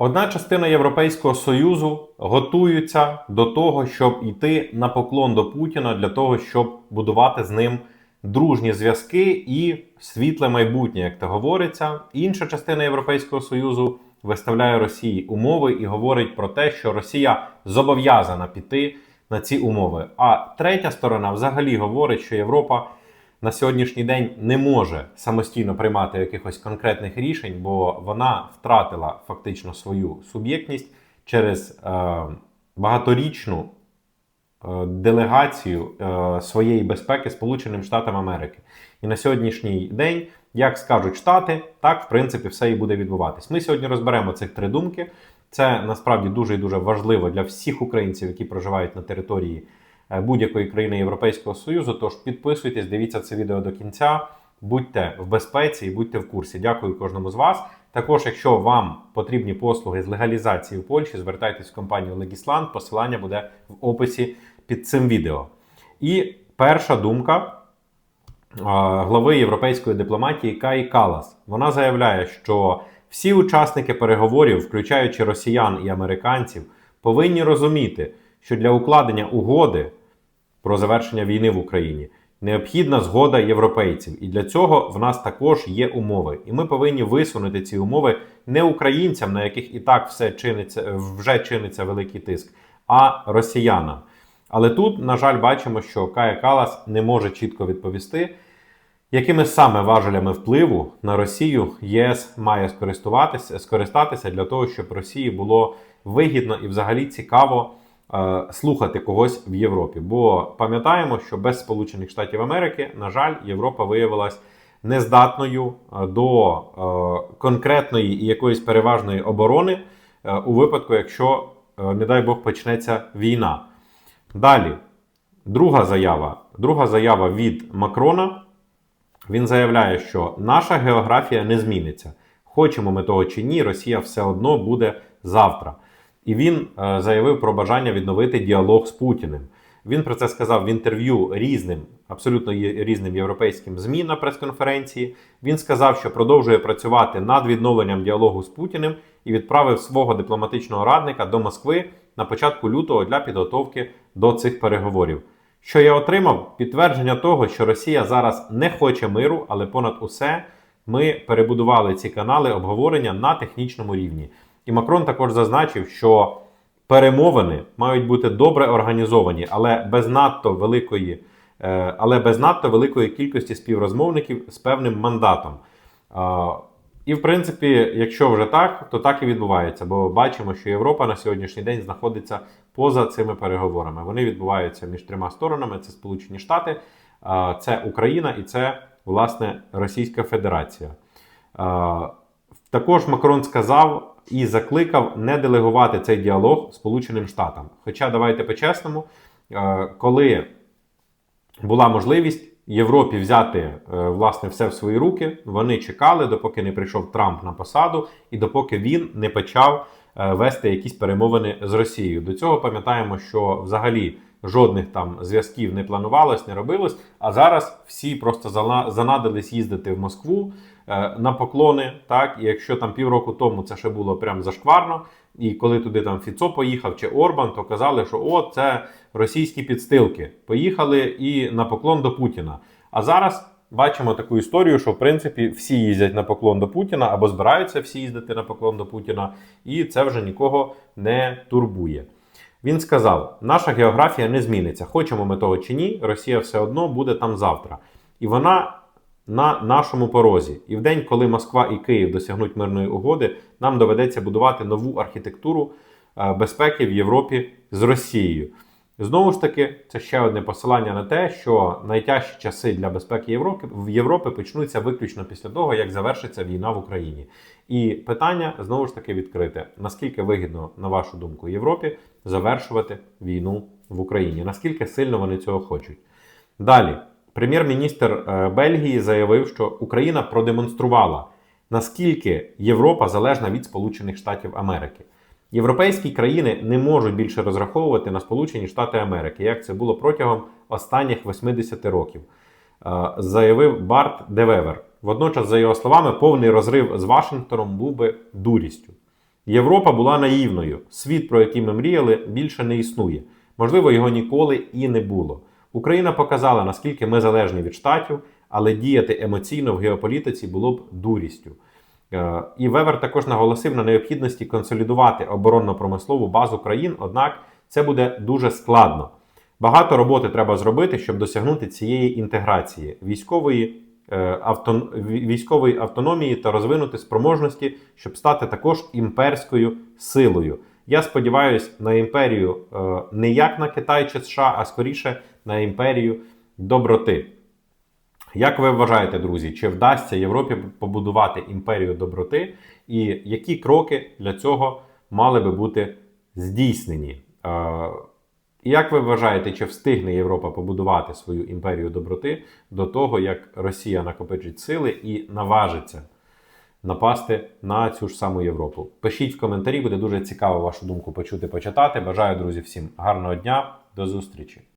Одна частина Європейського Союзу готується до того, щоб йти на поклон до Путіна для того, щоб будувати з ним дружні зв'язки і світле майбутнє, як то говориться. Інша частина Європейського Союзу виставляє Росії умови і говорить про те, що Росія зобов'язана піти на ці умови. А третя сторона взагалі говорить, що Європа на сьогоднішній день не може самостійно приймати якихось конкретних рішень, бо вона втратила фактично свою суб'єктність через е, багаторічну е, делегацію е, своєї безпеки Сполученим Штатам Америки. І на сьогоднішній день, як скажуть Штати, так в принципі все і буде відбуватись. Ми сьогодні розберемо цих три думки. Це насправді дуже і дуже важливо для всіх українців, які проживають на території будь-якої країни Європейського Союзу. Тож підписуйтесь, дивіться це відео до кінця, будьте в безпеці і будьте в курсі. Дякую кожному з вас. Також, якщо вам потрібні послуги з легалізації в Польщі, звертайтесь в компанію Legisland, Посилання буде в описі під цим відео. І перша думка а, глави європейської дипломатії Каї Калас. Вона заявляє, що всі учасники переговорів, включаючи росіян і американців, повинні розуміти, що для укладення угоди про завершення війни в Україні необхідна згода європейців, і для цього в нас також є умови. І ми повинні висунути ці умови не українцям, на яких і так все чиниться, вже чиниться великий тиск, а росіянам. Але тут, на жаль, бачимо, що Кая Калас не може чітко відповісти, якими саме важелями впливу на Росію ЄС має скористатися для того, щоб Росії було вигідно і взагалі цікаво слухати когось в Європі. Бо пам'ятаємо, що без Сполучених Штатів Америки, на жаль, Європа виявилась нездатною е, до е, конкретної і якоїсь переважної оборони е, у випадку, якщо, е, не дай Бог, почнеться війна. Далі, друга заява. Друга заява від Макрона. Він заявляє, що наша географія не зміниться. Хочемо ми того чи ні, Росія все одно буде завтра. І він е, заявив про бажання відновити діалог з Путіним. Він про це сказав в інтерв'ю різним, абсолютно різним європейським ЗМІ на прес-конференції. Він сказав, що продовжує працювати над відновленням діалогу з Путіним і відправив свого дипломатичного радника до Москви на початку лютого для підготовки до цих переговорів. Що я отримав? Підтвердження того, що Росія зараз не хоче миру, але понад усе ми перебудували ці канали обговорення на технічному рівні. І Макрон також зазначив, що перемовини мають бути добре організовані, але без надто великої, е, але без надто великої кількості співрозмовників з певним мандатом. І в принципі, якщо вже так, то так і відбувається. Бо бачимо, що Європа на сьогоднішній день знаходиться поза цими переговорами. Вони відбуваються між трьома сторонами: це Сполучені Штати, це Україна і це власне Російська Федерація. Також Макрон сказав і закликав не делегувати цей діалог Сполученим Штатам. Хоча давайте по-чесному, е, коли була можливість Європі взяти е, власне все в свої руки, вони чекали, допоки не прийшов Трамп на посаду, і допоки він не почав е, вести якісь перемовини з Росією. До цього пам'ятаємо, що взагалі жодних там зв'язків не планувалось, не робилось. А зараз всі просто занадились їздити в Москву е, на поклони. Так, і якщо там півроку тому це ще було прям зашкварно, і коли туди там Фіцо поїхав чи Орбан, то казали, що о, це російські підстилки. Поїхали і на поклон до Путіна. А зараз бачимо таку історію, що в принципі всі їздять на поклон до Путіна або збираються всі їздити на поклон до Путіна, і це вже нікого не турбує. Він сказав: наша географія не зміниться. Хочемо ми того чи ні, Росія все одно буде там завтра. І вона на нашому порозі. І в день, коли Москва і Київ досягнуть мирної угоди, нам доведеться будувати нову архітектуру е, безпеки в Європі з Росією. Знову ж таки, це ще одне посилання на те, що найтяжчі часи для безпеки Європи в Європи почнуться виключно після того, як завершиться війна в Україні. І питання знову ж таки відкрите: наскільки вигідно, на вашу думку, Європі завершувати війну в Україні? Наскільки сильно вони цього хочуть? Далі, прем'єр-міністр е, Бельгії заявив, що Україна продемонструвала, наскільки Європа залежна від Сполучених Штатів Америки. Європейські країни не можуть більше розраховувати на Сполучені Штати Америки, як це було протягом останніх 80 років, е, заявив Барт Девевер. Водночас, за його словами, повний розрив з Вашингтоном був би дурістю. Європа була наївною. Світ, про який ми мріяли, більше не існує. Можливо, його ніколи і не було. Україна показала, наскільки ми залежні від штатів, але діяти емоційно в геополітиці було б дурістю. Е, І Вевер також наголосив на необхідності консолідувати оборонно-промислову базу країн, однак це буде дуже складно. Багато роботи треба зробити, щоб досягнути цієї інтеграції військової, е, авто, військової автономії та розвинути спроможності, щоб стати також імперською силою. Я сподіваюся на імперію е, не як на Китай чи США, а скоріше на імперію доброти. Як ви вважаєте, друзі, чи вдасться Європі побудувати імперію доброти, і які кроки для цього мали би бути здійснені? Е, Як ви вважаєте, чи встигне Європа побудувати свою імперію доброти до того, як Росія накопичить сили і наважиться напасти на цю ж саму Європу? Пишіть в коментарі, буде дуже цікаво вашу думку почути, почитати. Бажаю, друзі, всім гарного дня, до зустрічі!